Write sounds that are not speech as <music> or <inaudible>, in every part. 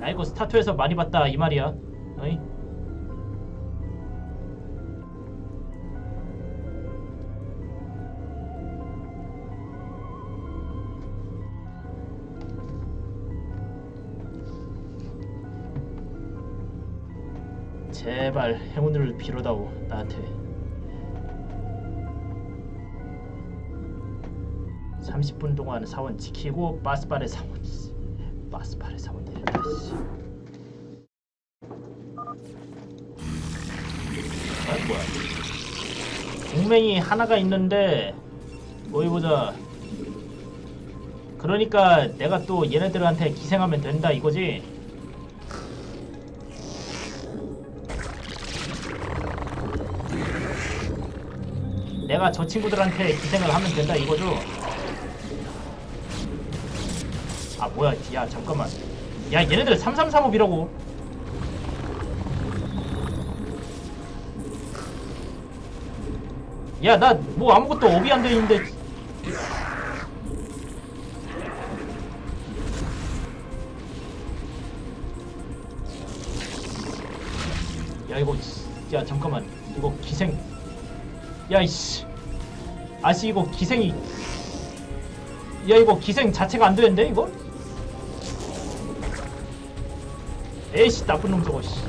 나 이거 스타투에서 많이 봤다 이 말이야. 어이? 제발 행운을 빌어다오 나한테. 30분 동안 사원 지키고 바스바의 사원 바스바의 사원 내렸다 씨. 아 뭐야 동맹이 하나가 있는데 어디 보자. 그러니까 내가 또 얘네들한테 기생하면 된다 이거지? 내가 저 친구들한테 기생을 하면 된다 이거죠 뭐야 야 잠깐만. 야 얘네들 3335이라고. 야 나 뭐 아무것도 업이 안 돼 있는데. 야 이거 야 잠깐만. 이거 기생. 야 이씨. 아씨 이거 기생이. 야 이거 기생 자체가 안 되는데 이거? 에이씨 나쁜 놈 저거 씨.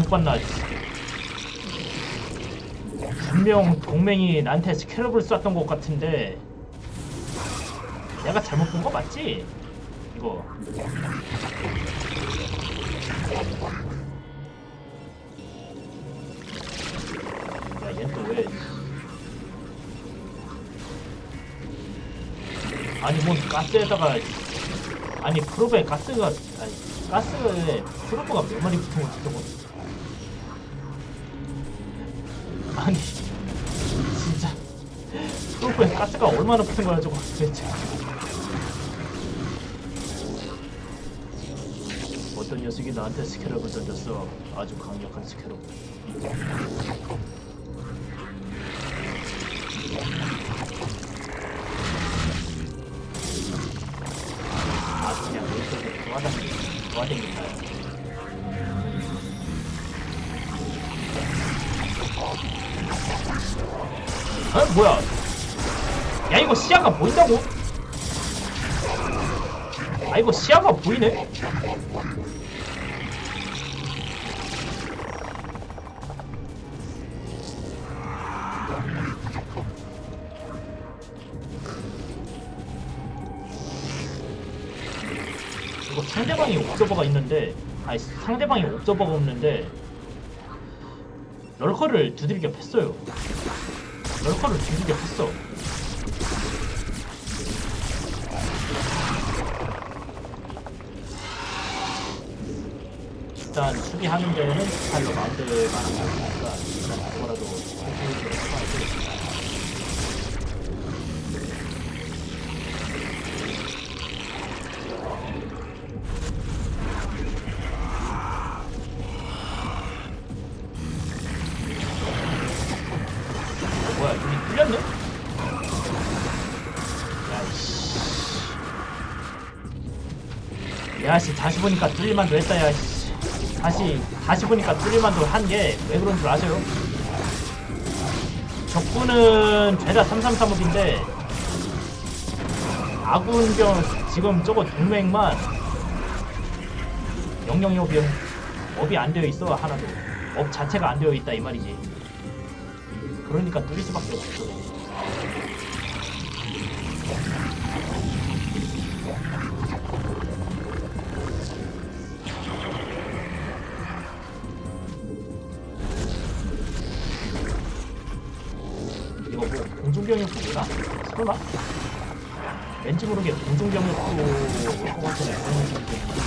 못 봤나? 분명 동맹이 나한테 스캐럽을 쐈던 것 같은데 내가 잘못 본 거 맞지? 이거 야, 얜또 왜? 아니, 뭔 가스에다가 아니 프로브에 가스가 아니 가스에 프로브가 몇 마리 붙은 거지 저거? 아니 진짜. 프로브에 가스가 얼마나 붙은 거야 저거. 도대체? 어떤 녀석이 나한테 스캐럽을 던졌어? 아주 강력한 스캐럽 시야가 보인다고? 아 이거 시야가 보이네? 이거 상대방이 옵저버가 있는데 아니 상대방이 옵저버가 없는데 럴커를 두들겨 팼어요 럴커를 두들겨 팼어 일단 수비하는 데는 스타일로 마음대로 많은 거니까 일단 그거라도 공격으로 해봐야지. 뭐야 눈이 뚫렸네? 야이씨. 야씨 다시 보니까 뚫릴만도 했다 야씨 다시 다시 보니까 뚫릴만도 한 게 왜 그런 줄 아세요? 적군은 죄다 333업인데 아군병 지금 저거 동맹만 0 0 5병 업이 안 되어 있어 하나도 업 자체가 안 되어 있다 이 말이지. 그러니까 뚫릴 수밖에 없어. 이거 뭐 공중병력부구나? 설마? 왠지 모르게 공중병력도 올것 같은 그런 느낌도 있고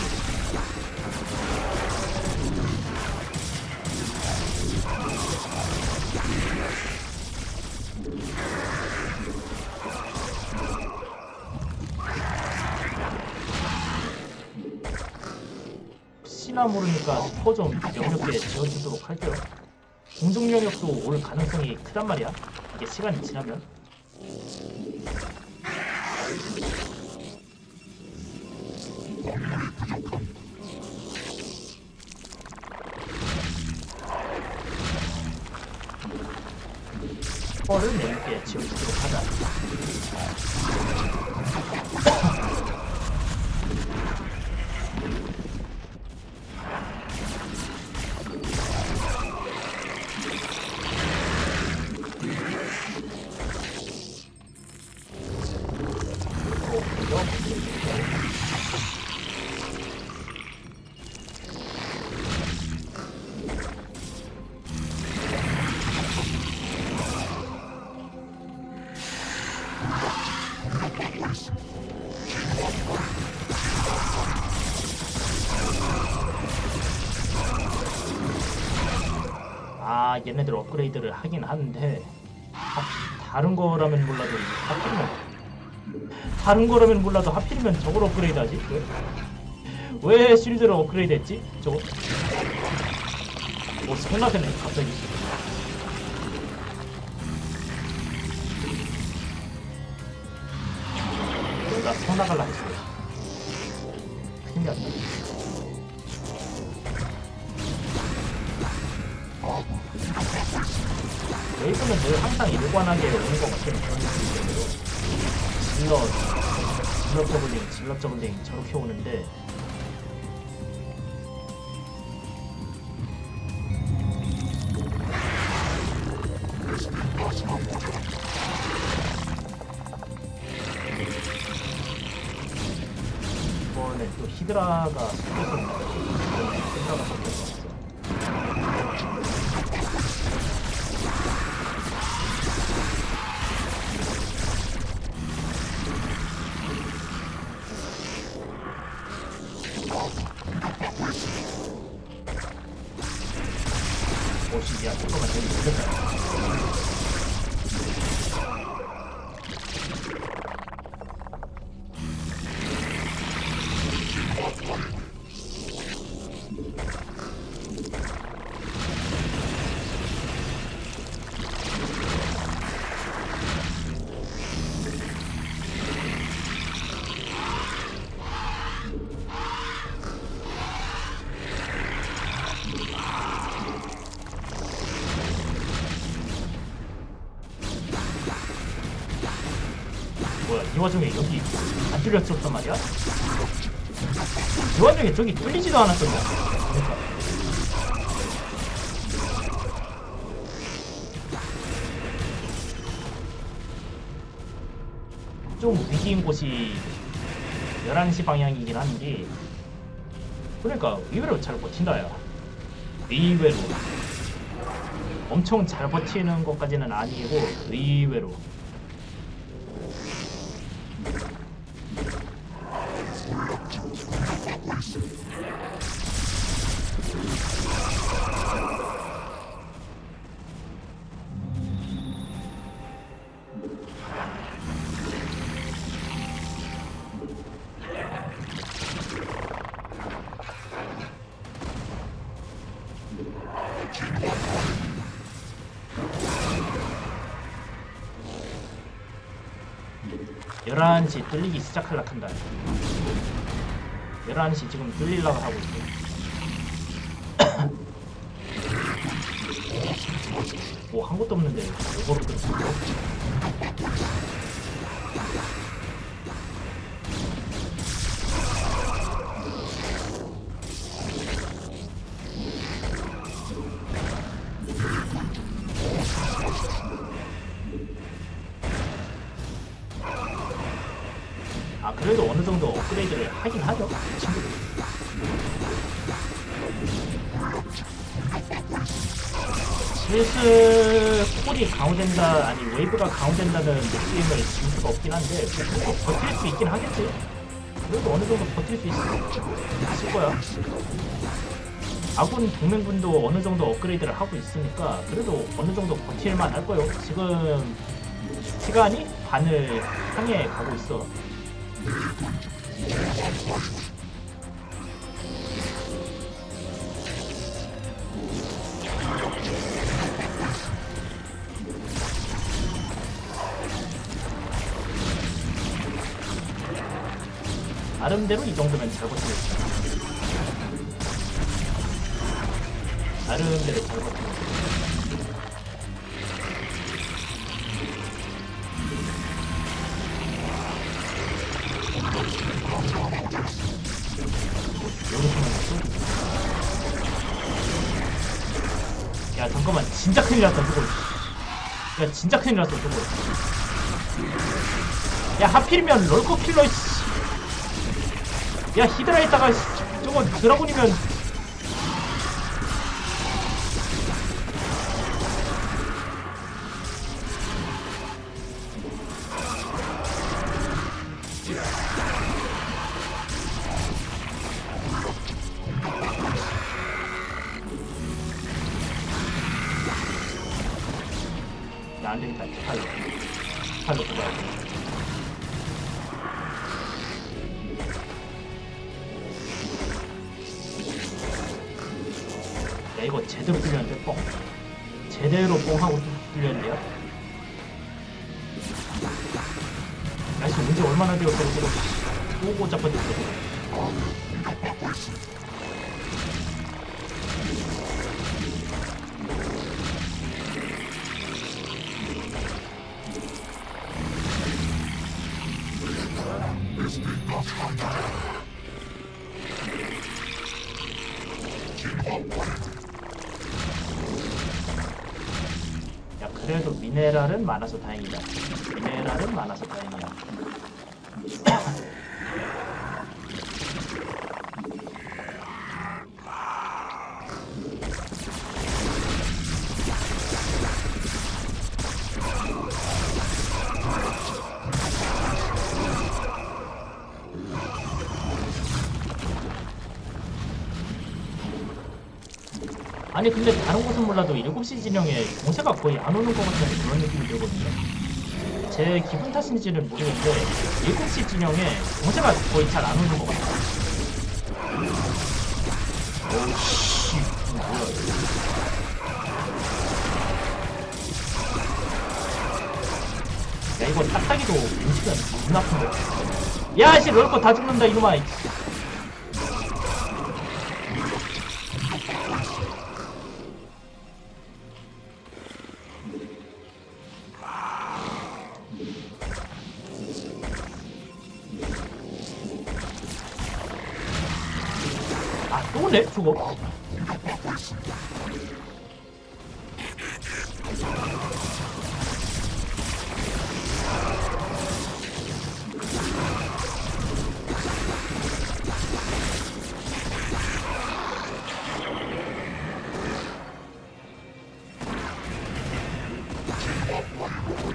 혹시나 모르니까 스포 좀 명력에 지어주도록 할게요. 공중 면역도 올 가능성이 크단 말이야. 이게 시간이 지나면. 스포를 명력에 지어주도록 하자. 아 얘네들 업그레이드를 하긴 하는데 하, 다른 거라면 몰라도 하필이면 다른 거라면 몰라도 하필이면 저걸 업그레이드 하지? 왜? 왜 실드를 업그레이드 했지? 저거 뭐 성나되네 갑자기 질럿, 질럿 저글링, 질럿 저글링 저렇게 오는데 와중에 여기 안 뚫렸었단 말이야? 이 와중에 저기 뚫리지도 않았었냐 그러니까. 좀 위기인 곳이 11시 방향이긴 한데 그러니까 의외로 잘 버틴다 야. 의외로. 엄청 잘 버티는 것까지는 아니고 의외로 열한 시 뚫리기 시작할라 한다. 11시 지금 뚫리려고 하고 있어. <coughs> 뭐한 것도 없는데 이거로 뚫었어. 아 그래도 어느 정도 업그레이드를 하긴 하죠. 친구들. 슬슬 콜이 강화된다 아니 웨이브가 강화된다는 느낌을 줄 수가 없긴 한데 그래도 버틸 수 있긴 하겠지 그래도 어느 정도 버틸 수 있을, 있을 거야. 아군 동맹군도 어느 정도 업그레이드를 하고 있으니까 그래도 어느 정도 버틸만 할 거예요. 지금 시간이 반을 향해 가고 있어 나름대로 이 정도면 잘 버티겠다. 나름대로 잘 버티겠다. 큰일 났다 저거 야 진짜 큰일 났어 저거 야 하필이면 럴커 킬러 씨. 야 히드라 있다가 씨, 저거 드라군이면 날씨 언제 얼마나 되었다고 잡고 있어 미네랄은 많아서 다행이다. 미네랄은 많아서 다행이야 아니 근데 다른 곳은 몰라도 7시 진영에 공세가 거의 안 오는 것 같은 그런 느낌이 들거든요. 제 기분 탓인지는 모르겠는데 7시 진영에 공세가 거의 잘 안 오는 것 같아요. 오씨 뭐야 야 이거 탁탁이도 음식은 눈 아픈데 야씨 럴거 다 죽는다 이놈아 아 또네 저거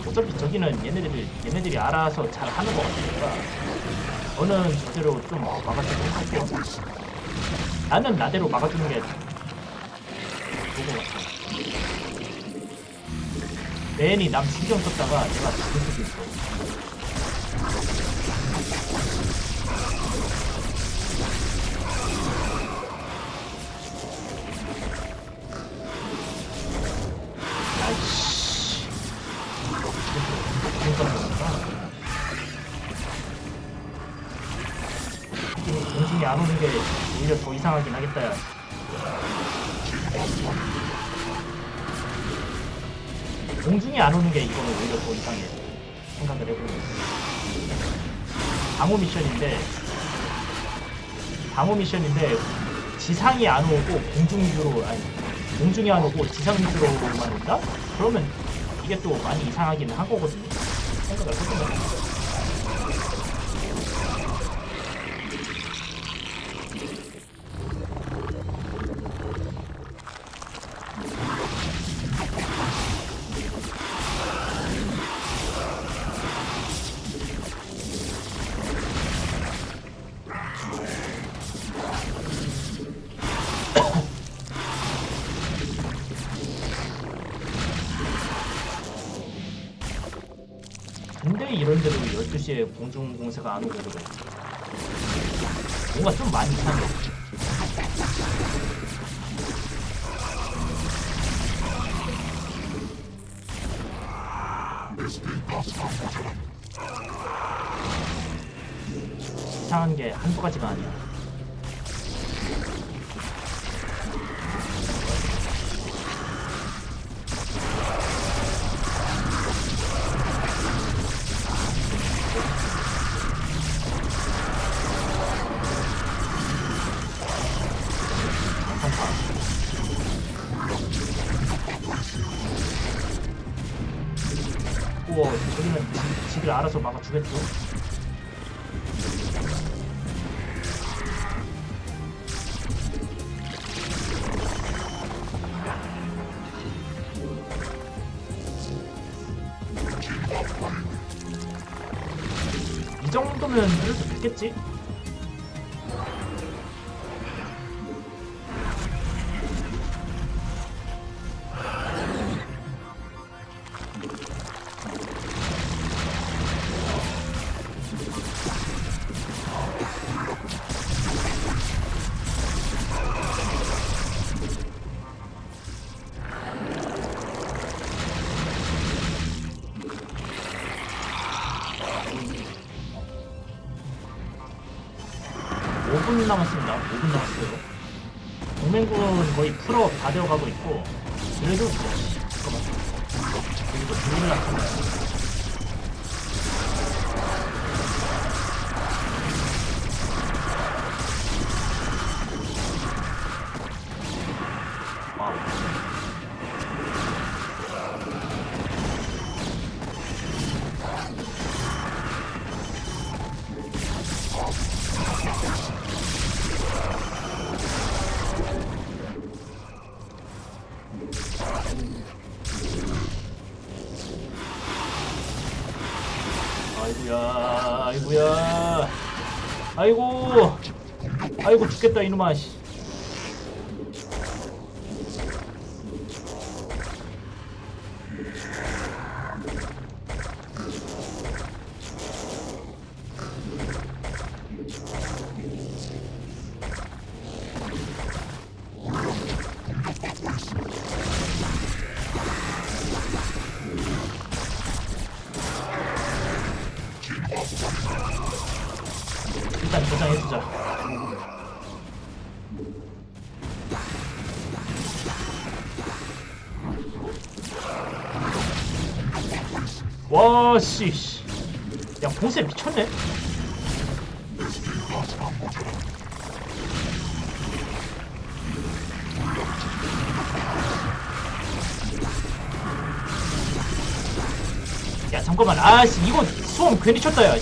어차피 저기는 얘네들이 얘네들이 알아서 잘 하는 것 같으니까 저는 저대로 좀 막아주도록 할게요. 나는 나대로 막아주는 게 좋은 것 같아. 맨이 남 신경 썼다가 내가 죽을 수도 있어. 아이씨. 공중이 안 오는 게 오히려 더 이상하긴 하겠다 야. 공중이 안 오는 게 이거는 오히려 더 이상해 생각을 해보면 방어 미션인데 방어 미션인데 지상이 안 오고 공중 위주로 아니 공중이 안 오고 지상 위주로만 온다? 그러면 이게 또 많이 이상하긴 한 거거든요 생각을 해보면 그런데도 12시에 공중 공세가 안 오고 그래. 뭔가 좀 많이 이상해. 이상한 게 한두 가지가 아니야. 지, 지들 알아서 막아주겠죠? 남았습니다. 5분 남았어요. 동맹군 거의 풀업 다 되어가고 있고 그래도 뭐, 잠깐만 여기도 불을 났잖아요. 아이고 죽겠 와, 씨. 씨. 야, 봉쇄 미쳤네? 야, 잠깐만. 아씨, 이거 수험 괜히 쳤다, 야.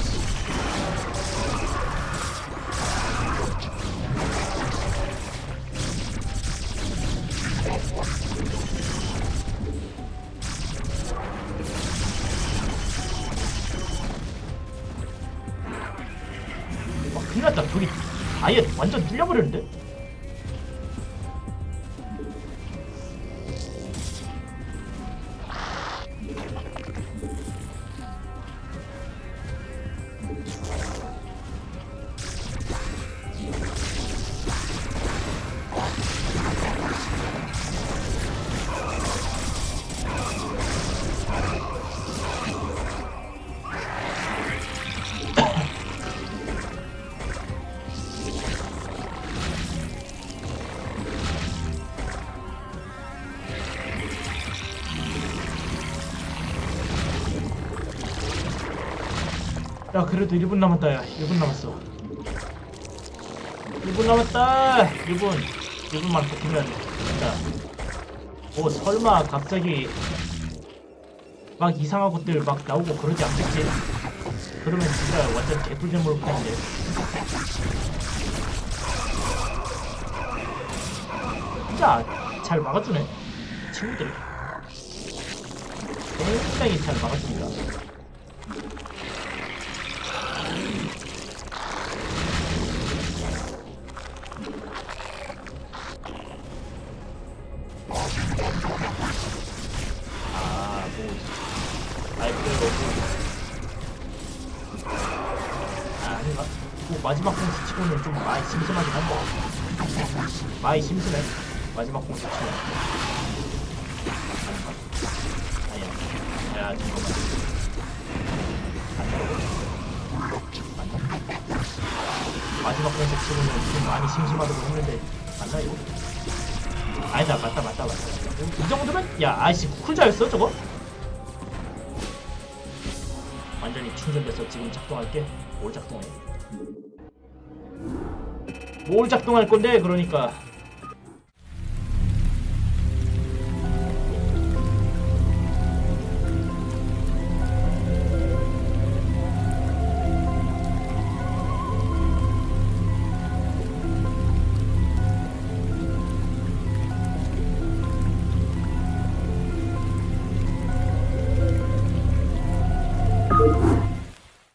완전 뚫려버렸는데? 그래도 1분 남았다 야. 1분 남았어. 1분 남았다! 1분. 1분만 버티면 된다. 뭐 설마 갑자기 막 이상한 것들 막 나오고 그러지 않겠지? 그러면 진짜 완전 개꿀잼을 파는데 진짜 잘 막아주네 친구들이 굉장히 잘 막아줍니다 치고는 좀 많이 심심하긴 한데. 많이 심심해. 마지막 공수 치고 아니야. 야 잠깐만 마지막 공수 치고는 좀 많이 심심하다고 했는데 맞나 이거? 아니다 맞다 맞다 맞다. 이 정도면? 야 아이씨 쿨자였어 저거? 완전히 충전돼서 지금 작동할게. 뭘 작동해 뭘 작동할 건데 그러니까